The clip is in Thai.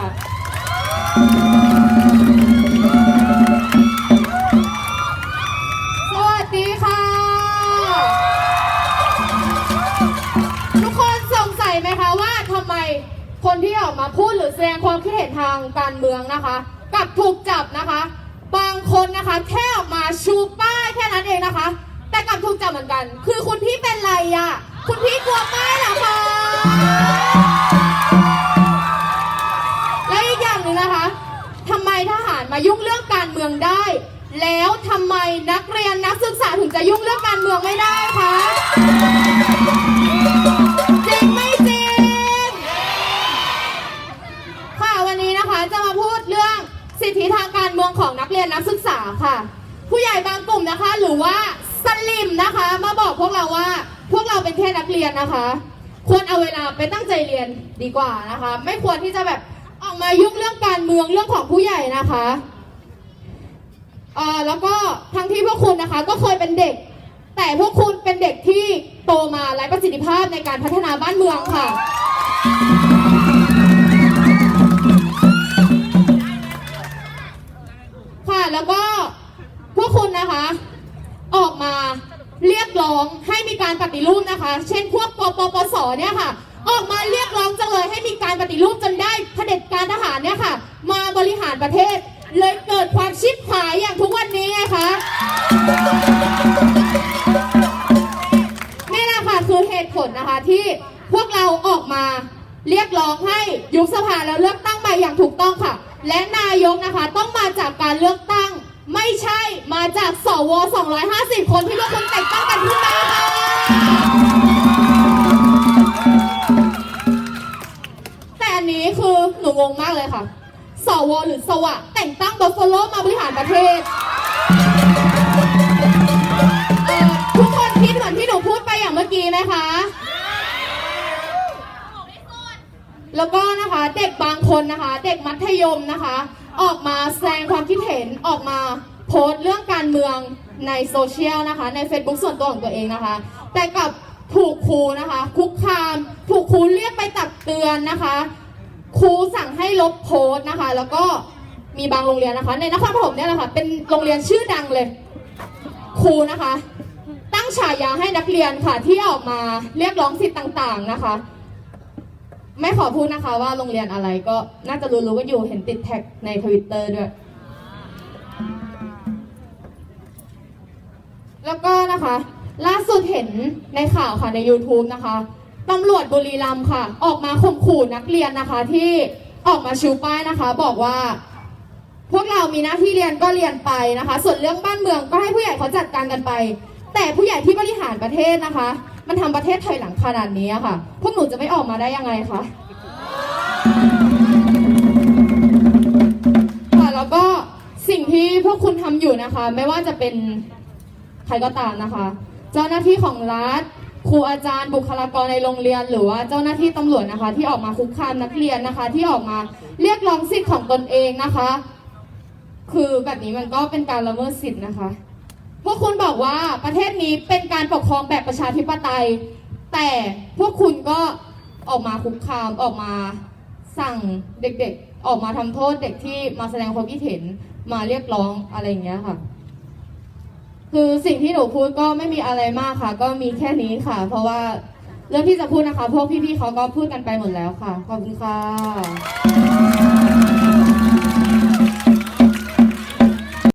สวัสดีค่ะ ทุกคนสงสัยไหมคะว่าทำไมคนที่ออกมาพูดหรือแสดงความคิดเห็นทางการเมืองนะคะกลับถูกจับนะคะ บางคนนะคะแค่ออกมาชูป้ายแค่นั้นเองนะคะ แต่กลับถูกจับเหมือนกัน คือคุณพี่เป็นไรอะ่ะคุณพี่กลัวป้ายเหรอคะ นึงนะคะทำไมทหารมายุ่งเรื่องการเมืองได้ แล้วทำไมนักเรียนนักศึกษาถึงจะยุ่งเรื่องการเมืองไม่ได้คะจริงไม่จริงค่ะวันนี้นะคะจะมาพูดเรื่องสิทธิทางการเมืองของนักเรียนนักศึกษาค่ะ ผู้ใหญ่บางกลุ่มนะคะ หรือว่าสลิมนะคะ มาบอกพวกเราว่า พวกเราเป็นแค่นักเรียนนะคะ ควรเอาเวลาไปตั้งใจเรียนดีกว่านะคะ ไม่ควรที่จะแบบ มายุ่งเรื่องการเมืองเรื่องของผู้ใหญ่นะคะเอ่อแล้วก็ทั้งที่พวกคุณนะคะ ก็เคยเป็นเด็ก แต่พวกคุณเป็นเด็กที่โตมาไร้ประสิทธิภาพในการพัฒนาบ้านเมืองค่ะ ค่ะแล้วก็พวกคุณนะคะ ออกมาเรียกร้องให้มีการปฏิรูปนะคะ เช่นพวกกปปสเนี่ยค่ะ ออกมาเรียกร้องจังเลยให้มีการปฏิรูปจนได้เผด็จการทหารเนี่ยค่ะ มาบริหารประเทศ เลยเกิดความชิบหายอย่างทุกวันนี้ไงคะนี่แหละค่ะคือเหตุผลนะคะที่พวกเราออกมาเรียกร้องให้ยุบสภาแล้วเลือกตั้งใหม่อย่างถูกต้องค่ะ และนายกนะคะต้องมาจากการเลือกตั้ง ไม่ใช่มาจากสว 250 คนที่พวกคุณแต่งตั้งกันขึ้นมาค่ะ นูงงมากเลยค่ะ สวหรือสวะแต่งตั้งบัฟฟโลมาบริหารประเทศเออทุกคนคิดเหมือนที่หนูพูดไปอย่างเมื่อกี้ไหมคะ แล้วก็นะคะเด็กบางคนนะคะ เด็กมัธยมนะคะ ออกมาแสดงความคิดเห็นออกมาโพสต์เรื่องการเมืองในโซเชียลนะคะ ใน Facebook ส่วนตัวของตัวเองนะคะ แต่กับถูกครูนะคะ คุกคาม ถูกครูเรียกไปตักเตือนนะคะ ครูสั่งให้ลบโพสต์นะคะ แล้วก็มีบางโรงเรียนนะคะ ในนครปฐมเนี่ยแหละค่ะเป็นโรงเรียนชื่อดังเลย ครูนะคะ ตั้งฉายาให้นักเรียนค่ะ ที่ออกมาเรียกร้องสิทธิ์ต่างๆนะคะ ไม่ขอพูดนะคะว่าโรงเรียนอะไรก็น่าจะรู้ๆกันอยู่เห็นติดแท็กในทวิตเตอร์ด้วย แล้วก็นะคะ ล่าสุดเห็นในข่าวค่ะใน YouTube นะคะ ตำรวจบุรีรัมย์ค่ะ ออกมาข่มขู่นักเรียนนะคะ ที่ออกมาชูป้ายนะคะ บอกว่า พวกเรามีหน้าที่เรียนก็เรียนไปนะคะ ส่วนเรื่องบ้านเมืองก็ให้ผู้ใหญ่เขาจัดการกันไป แต่ผู้ใหญ่ที่บริหารประเทศนะคะ มันทำประเทศถอยหลังขนาดนี้ค่ะ พวกหนูจะไม่ออกมาได้ยังไงคะค่ะแล้วก็สิ่งที่พวกคุณทำอยู่นะคะ ไม่ว่าจะเป็นใครก็ตามนะคะ เจ้าหน้าที่ของรัฐ ครูอาจารย์บุคลากรในโรงเรียน หรือว่าเจ้าหน้าที่ตำรวจนะคะ ที่ออกมาคุกคามนักเรียนนะคะ ที่ออกมาเรียกร้องสิทธิ์ของตนเองนะคะ คือแบบนี้มันก็เป็นการละเมิดสิทธิ์นะคะ พวกคุณบอกว่าประเทศนี้เป็นการปกครองแบบประชาธิปไตย แต่พวกคุณก็ออกมาคุกคามออกมาสั่งเด็กๆ ออกมาทำโทษเด็กที่มาแสดงความคิดเห็นมาเรียกร้องอะไรอย่างเงี้ยค่ะ คือสิ่งที่หนูพูดก็ไม่มีอะไรมากค่ะ ก็มีแค่นี้ค่ะ เพราะว่าเรื่องที่จะพูดนะคะ พวกพี่ๆเขาก็พูดกันไปหมดแล้วค่ะ ขอบคุณค่ะ